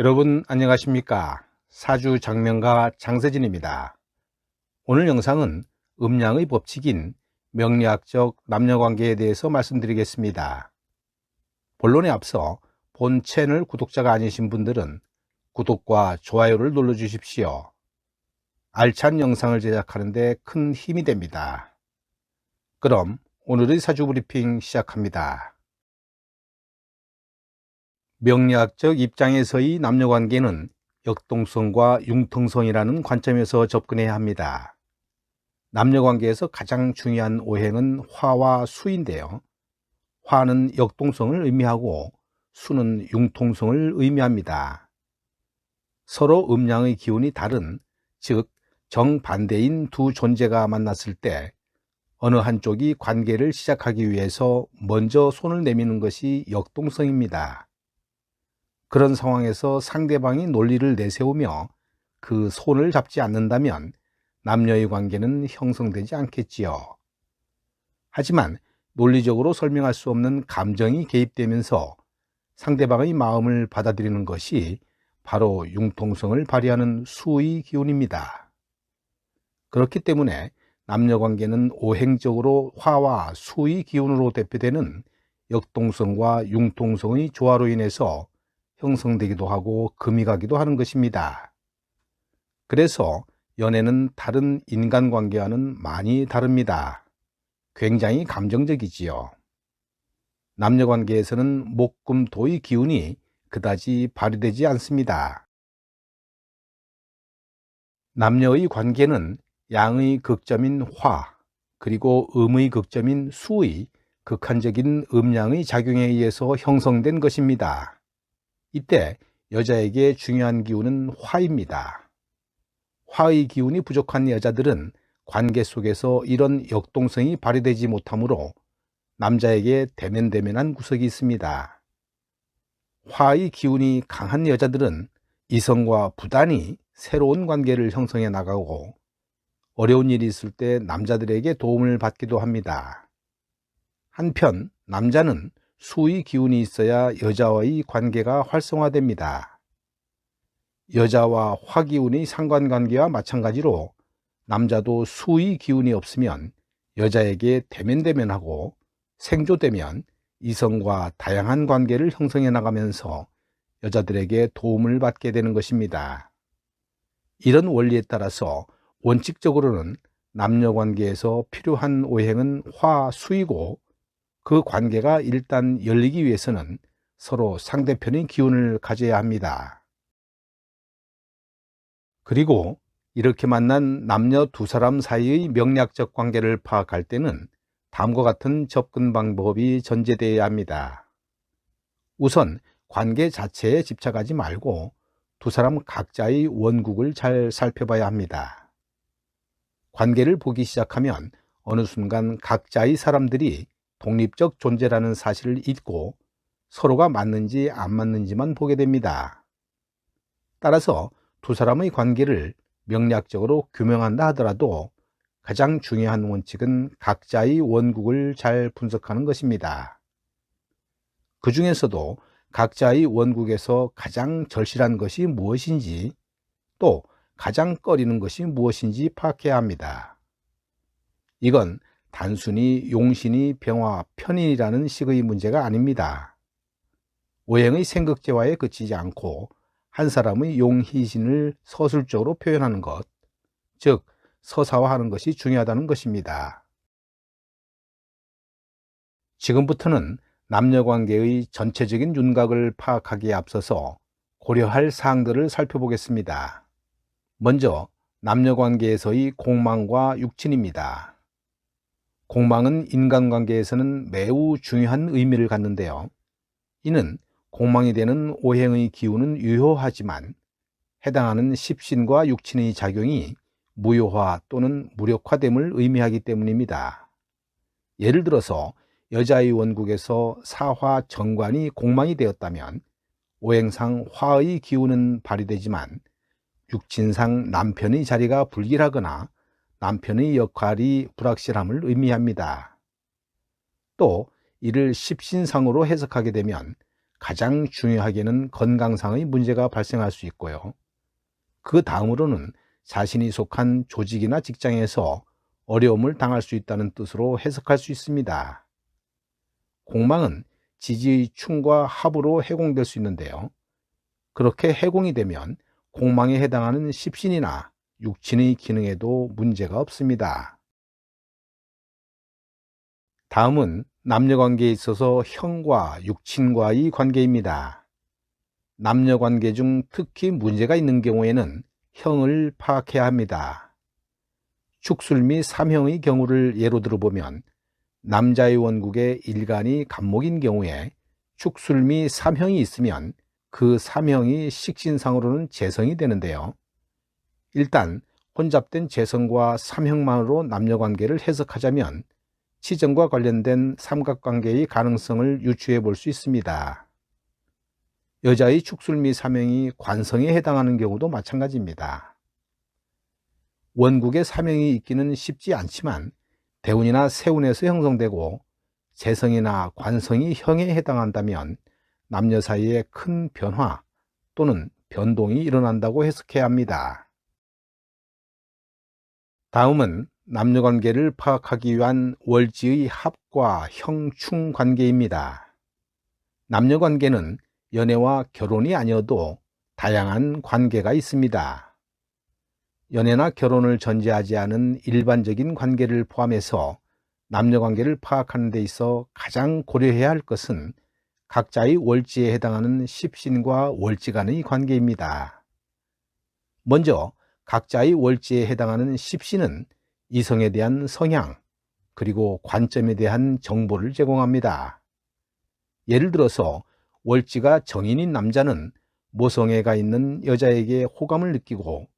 여러분 안녕하십니까? 사주 장명가 장세진입니다. 오늘 영상은 음양의 법칙인 명리학적 남녀관계에 대해서 말씀드리겠습니다. 본론에 앞서 본 채널 구독자가 아니신 분들은 구독과 좋아요를 눌러 주십시오. 알찬 영상을 제작하는데 큰 힘이 됩니다. 그럼 오늘의 사주 브리핑 시작합니다 명리학적 입장에서의 남녀관계는 역동성과 융통성이라는 관점에서 접근해야 합니다. 남녀관계에서 가장 중요한 오행은 화와 수인데요. 화는 역동성을 의미하고 수는 융통성을 의미합니다. 서로 음양의 기운이 다른, 즉 정반대인 두 존재가 만났을 때 어느 한쪽이 관계를 시작하기 위해서 먼저 손을 내미는 것이 역동성입니다. 그런 상황에서 상대방이 논리를 내세우며 그 손을 잡지 않는다면 남녀의 관계는 형성되지 않겠지요. 하지만 논리적으로 설명할 수 없는 감정이 개입되면서 상대방의 마음을 받아들이는 것이 바로 융통성을 발휘하는 수의 기운입니다. 그렇기 때문에 남녀 관계는 오행적으로 화와 수의 기운으로 대표되는 역동성과 융통성의 조화로 인해서 형성되기도 하고 금이 가기도 하는 것입니다. 그래서 연애는 다른 인간관계와는 많이 다릅니다. 굉장히 감정적이지요. 남녀관계에서는 목금토의 기운이 그다지 발휘되지 않습니다. 남녀의 관계는 양의 극점인 화, 그리고 음의 극점인 수의 극한적인 음양의 작용에 의해서 형성된 것입니다. 이때 여자에게 중요한 기운은 화입니다. 화의 기운이 부족한 여자들은 관계 속에서 이런 역동성이 발휘되지 못하므로 남자에게 대면대면한 구석이 있습니다. 화의 기운이 강한 여자들은 이성과 부단히 새로운 관계를 형성해 나가고 어려운 일이 있을 때 남자들에게 도움을 받기도 합니다. 한편 남자는 수의 기운이 있어야 여자와의 관계가 활성화됩니다. 여자와 화기운의 상관관계와 마찬가지로 남자도 수의 기운이 없으면 여자에게 대면대면하고 생조되면 이성과 다양한 관계를 형성해 나가면서 여자들에게 도움을 받게 되는 것입니다. 이런 원리에 따라서 원칙적으로는 남녀 관계에서 필요한 오행은 화 수이고 그 관계가 일단 열리기 위해서는 서로 상대편의 기운을 가져야 합니다. 그리고 이렇게 만난 남녀 두 사람 사이의 명략적 관계를 파악할 때는 다음과 같은 접근 방법이 전제되어야 합니다. 우선 관계 자체에 집착하지 말고 두 사람 각자의 원국을 잘 살펴봐야 합니다. 관계를 보기 시작하면 어느 순간 각자의 사람들이 독립적 존재라는 사실을 잊고 서로가 맞는지 안 맞는지만 보게 됩니다. 따라서 두 사람의 관계를 명략적으로 규명한다 하더라도 가장 중요한 원칙은 각자의 원국을 잘 분석하는 것입니다. 그 중에서도 각자의 원국에서 가장 절실한 것이 무엇인지 또 가장 꺼리는 것이 무엇인지 파악해야 합니다. 이건 단순히 용신이 병화 편인이라는 식의 문제가 아닙니다. 오행의 생극제와에 그치지 않고 한 사람의 용희신을 서술적으로 표현하는 것, 즉 서사화하는 것이 중요하다는 것입니다. 지금부터는 남녀관계의 전체적인 윤곽을 파악하기에 앞서서 고려할 사항들을 살펴보겠습니다. 먼저 남녀관계에서의 공망과 육친입니다. 공망은 인간관계에서는 매우 중요한 의미를 갖는데요. 이는 공망이 되는 오행의 기운은 유효하지만 해당하는 십신과 육친의 작용이 무효화 또는 무력화됨을 의미하기 때문입니다. 예를 들어서 여자의 원국에서 사화 정관이 공망이 되었다면 오행상 화의 기운은 발휘되지만 육친상 남편의 자리가 불길하거나 남편의 역할이 불확실함을 의미합니다. 또 이를 십신상으로 해석하게 되면 가장 중요하게는 건강상의 문제가 발생할 수 있고요. 그 다음으로는 자신이 속한 조직이나 직장에서 어려움을 당할 수 있다는 뜻으로 해석할 수 있습니다. 공망은 지지의 충과 합으로 해공될 수 있는데요. 그렇게 해공이 되면 공망에 해당하는 십신이나 육친의 기능에도 문제가 없습니다. 다음은 남녀 관계에 있어서 형과 육친과의 관계입니다. 남녀 관계 중 특히 문제가 있는 경우에는 형을 파악해야 합니다. 축술 및 삼형의 경우를 예로 들어보면 남자의 원국에 일간이 간목인 경우에 축술 및 삼형이 있으면 그 삼형이 식신상으로는 재성이 되는데요. 일단 혼잡된 재성과 삼형만으로 남녀관계를 해석하자면 치정과 관련된 삼각관계의 가능성을 유추해 볼 수 있습니다. 여자의 축술 및 사명이 관성에 해당하는 경우도 마찬가지입니다. 원국에 사명이 있기는 쉽지 않지만 대운이나 세운에서 형성되고 재성이나 관성이 형에 해당한다면 남녀 사이에 큰 변화 또는 변동이 일어난다고 해석해야 합니다. 다음은 남녀 관계를 파악하기 위한 월지의 합과 형충 관계입니다. 남녀 관계는 연애와 결혼이 아니어도 다양한 관계가 있습니다. 연애나 결혼을 전제하지 않은 일반적인 관계를 포함해서 남녀 관계를 파악하는 데 있어 가장 고려해야 할 것은 각자의 월지에 해당하는 십신과 월지 간의 관계입니다. 먼저 각자의 월지에 해당하는 십신은 이성에 대한 성향, 그리고 관점에 대한 정보를 제공합니다. 예를 들어서 월지가 정인인 남자는 모성애가 있는 여자에게 호감을 느끼고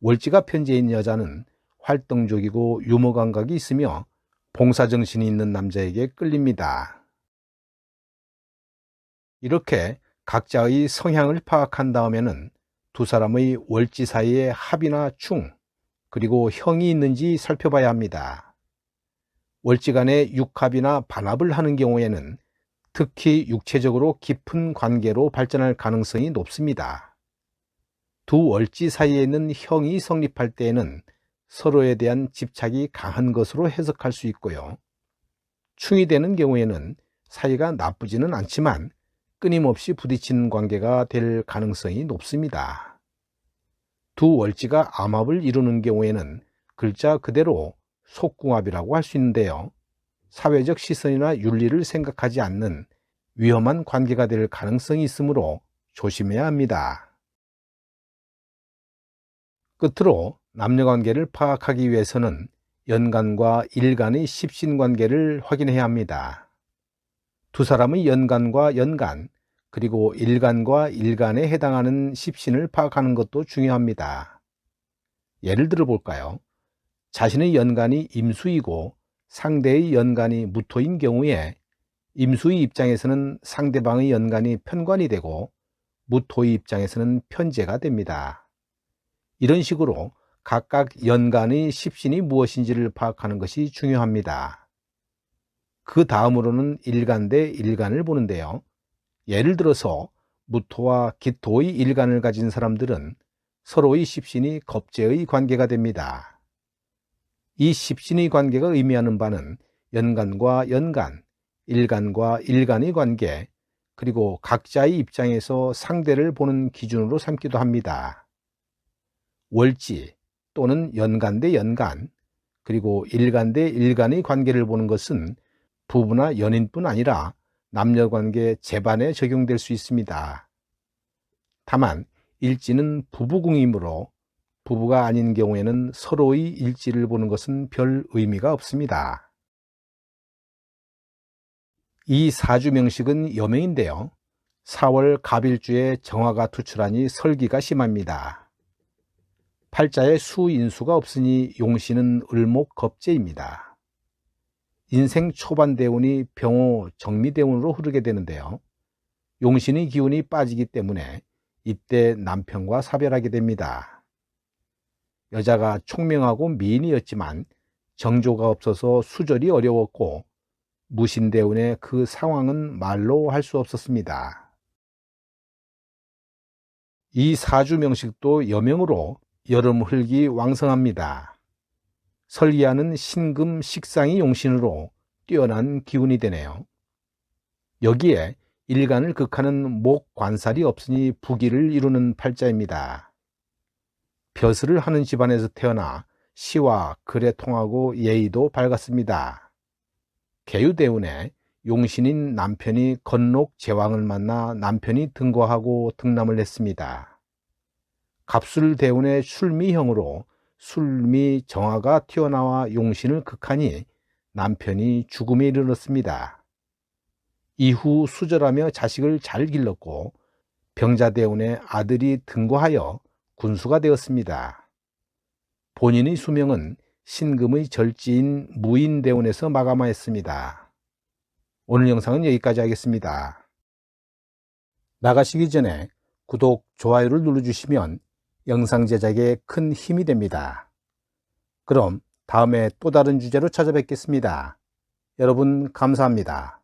월지가 편지인 여자는 활동적이고 유머 감각이 있으며 봉사정신이 있는 남자에게 끌립니다. 이렇게 각자의 성향을 파악한 다음에는 두 사람의 월지 사이의 합이나 충, 그리고 형이 있는지 살펴봐야 합니다. 월지간에 육합이나 반합을 하는 경우에는 특히 육체적으로 깊은 관계로 발전할 가능성이 높습니다. 두 월지 사이에 있는 형이 성립할 때에는 서로에 대한 집착이 강한 것으로 해석할 수 있고요. 충이 되는 경우에는 사이가 나쁘지는 않지만 끊임없이 부딪히는 관계가 될 가능성이 높습니다. 두 월지가 암합을 이루는 경우에는 글자 그대로 속궁합이라고 할 수 있는데요. 사회적 시선이나 윤리를 생각하지 않는 위험한 관계가 될 가능성이 있으므로 조심해야 합니다. 끝으로 남녀 관계를 파악하기 위해서는 연간과 일간의 십신 관계를 확인해야 합니다. 두 사람의 연간과 연간, 그리고 일간과 일간에 해당하는 십신을 파악하는 것도 중요합니다. 예를 들어 볼까요? 자신의 연간이 임수이고 상대의 연간이 무토인 경우에 임수의 입장에서는 상대방의 연간이 편관이 되고 무토의 입장에서는 편제가 됩니다. 이런 식으로 각각 연간의 십신이 무엇인지를 파악하는 것이 중요합니다. 그 다음으로는 일간 대 일간을 보는데요. 예를 들어서 무토와 기토의 일간을 가진 사람들은 서로의 십신이 겁제의 관계가 됩니다. 이 십신의 관계가 의미하는 바는 연간과 연간, 일간과 일간의 관계, 그리고 각자의 입장에서 상대를 보는 기준으로 삼기도 합니다. 월지 또는 연간 대 연간, 그리고 일간 대 일간의 관계를 보는 것은 부부나 연인뿐 아니라 남녀 관계 재반에 적용될 수 있습니다. 다만 일지는 부부궁이므로 부부가 아닌 경우에는 서로의 일지를 보는 것은 별 의미가 없습니다. 이 사주 명식은 여명인데요. 4월 갑일주에 정화가 투출하니 설기가 심합니다. 팔자에 수인수가 없으니 용신은 을목겁제입니다. 인생 초반 대운이 병호 정미 대운으로 흐르게 되는데요. 용신의 기운이 빠지기 때문에 이때 남편과 사별하게 됩니다. 여자가 총명하고 미인이었지만 정조가 없어서 수절이 어려웠고 무신대운의 그 상황은 말로 할 수 없었습니다. 이 사주 명식도 여명으로 여름 흙이 왕성합니다. 설기하는 신금 식상이 용신으로 뛰어난 기운이 되네요. 여기에 일간을 극하는 목 관살이 없으니 부기를 이루는 팔자입니다. 벼슬을 하는 집안에서 태어나 시와 글에 통하고 예의도 밝았습니다. 개유대운에 용신인 남편이 건록 제왕을 만나 남편이 등거하고 등남을 했습니다. 갑술대운의 술미형으로 술미 정화가 튀어나와 용신을 극하니 남편이 죽음에 이르렀습니다. 이후 수절하며 자식을 잘 길렀고 병자대운의 아들이 등거하여 군수가 되었습니다. 본인의 수명은 신금의 절지인 무인대운에서 마감하였습니다. 오늘 영상은 여기까지 하겠습니다. 나가시기 전에 구독, 좋아요를 눌러주시면 영상 제작에 큰 힘이 됩니다. 그럼 다음에 또 다른 주제로 찾아뵙겠습니다. 여러분 감사합니다.